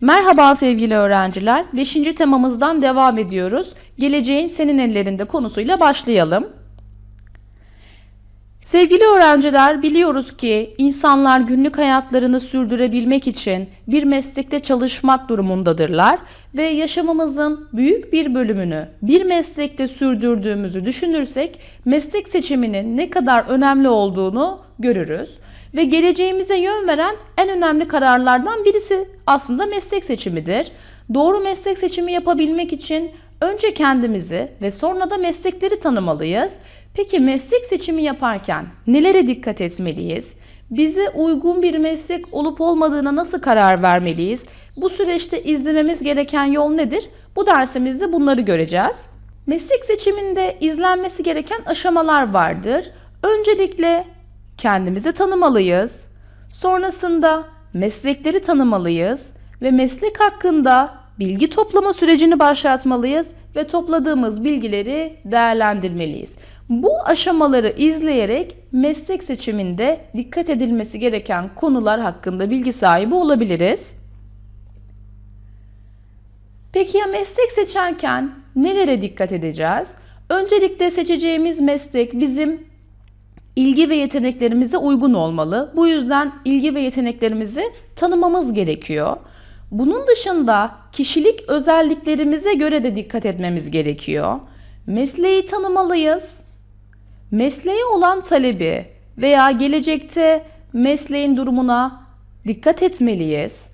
Merhaba sevgili öğrenciler. 5. temamızdan devam ediyoruz. Geleceğin senin ellerinde konusuyla başlayalım. Sevgili öğrenciler, biliyoruz ki insanlar günlük hayatlarını sürdürebilmek için bir meslekte çalışmak durumundadırlar ve yaşamımızın büyük bir bölümünü bir meslekte sürdürdüğümüzü düşünürsek meslek seçiminin ne kadar önemli olduğunu görürüz ve geleceğimize yön veren en önemli kararlardan birisi aslında meslek seçimidir. Doğru meslek seçimi yapabilmek için önce kendimizi ve sonra da meslekleri tanımalıyız. Peki meslek seçimi yaparken nelere dikkat etmeliyiz? Bize uygun bir meslek olup olmadığına nasıl karar vermeliyiz? Bu süreçte izlememiz gereken yol nedir? Bu dersimizde bunları göreceğiz. Meslek seçiminde izlenmesi gereken aşamalar vardır. Öncelikle kendimizi tanımalıyız. Sonrasında meslekleri tanımalıyız ve meslek hakkında bilgi toplama sürecini başlatmalıyız ve topladığımız bilgileri değerlendirmeliyiz. Bu aşamaları izleyerek meslek seçiminde dikkat edilmesi gereken konular hakkında bilgi sahibi olabiliriz. Peki ya meslek seçerken nelere dikkat edeceğiz? Öncelikle seçeceğimiz meslek bizim ilgi ve yeteneklerimize uygun olmalı. Bu yüzden ilgi ve yeteneklerimizi tanımamız gerekiyor. Bunun dışında kişilik özelliklerimize göre de dikkat etmemiz gerekiyor. Mesleği tanımalıyız. Mesleğe olan talebi veya gelecekte mesleğin durumuna dikkat etmeliyiz.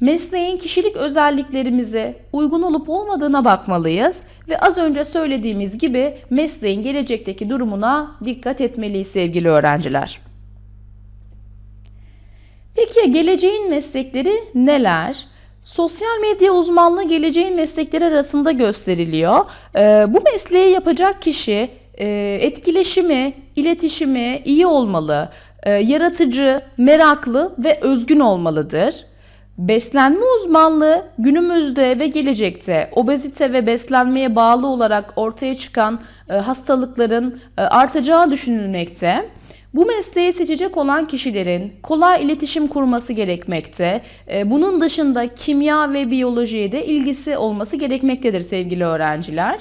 Mesleğin kişilik özelliklerimize uygun olup olmadığına bakmalıyız ve az önce söylediğimiz gibi mesleğin gelecekteki durumuna dikkat etmeliyiz sevgili öğrenciler. Peki ya geleceğin meslekleri neler? Sosyal medya uzmanlığı geleceğin meslekleri arasında gösteriliyor. Ee, bu mesleği yapacak kişi e, etkileşimi, iletişimi iyi olmalı, e, yaratıcı, meraklı ve özgün olmalıdır. Beslenme uzmanlığı günümüzde ve gelecekte obezite ve beslenmeye bağlı olarak ortaya çıkan e, hastalıkların e, artacağı düşünülmekte. Bu mesleği seçecek olan kişilerin kolay iletişim kurması gerekmekte. E, bunun dışında kimya ve biyolojiye de ilgisi olması gerekmektedir sevgili öğrenciler.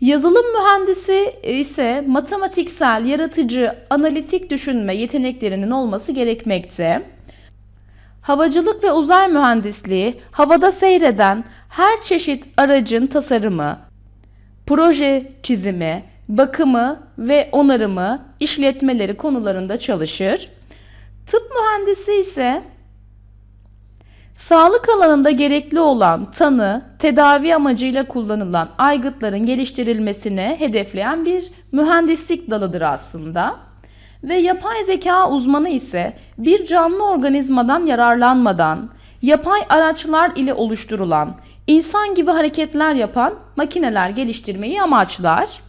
Yazılım mühendisi ise matematiksel, yaratıcı, analitik düşünme yeteneklerinin olması gerekmekte. Havacılık ve uzay mühendisliği, havada seyreden her çeşit aracın tasarımı, proje çizimi, bakımı ve onarımı, işletmeleri konularında çalışır. Tıp mühendisi ise sağlık alanında gerekli olan tanı, tedavi amacıyla kullanılan aygıtların geliştirilmesini hedefleyen bir mühendislik dalıdır aslında. Ve yapay zeka uzmanı ise bir canlı organizmadan yararlanmadan, yapay araçlar ile oluşturulan, insan gibi hareketler yapan makineler geliştirmeyi amaçlar.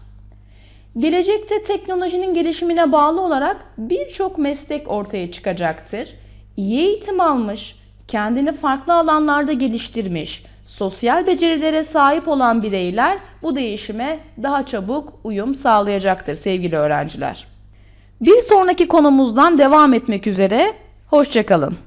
Gelecekte teknolojinin gelişimine bağlı olarak birçok meslek ortaya çıkacaktır. İyi eğitim almış, kendini farklı alanlarda geliştirmiş, sosyal becerilere sahip olan bireyler bu değişime daha çabuk uyum sağlayacaktır sevgili öğrenciler. Bir sonraki konumuzdan devam etmek üzere, hoşçakalın.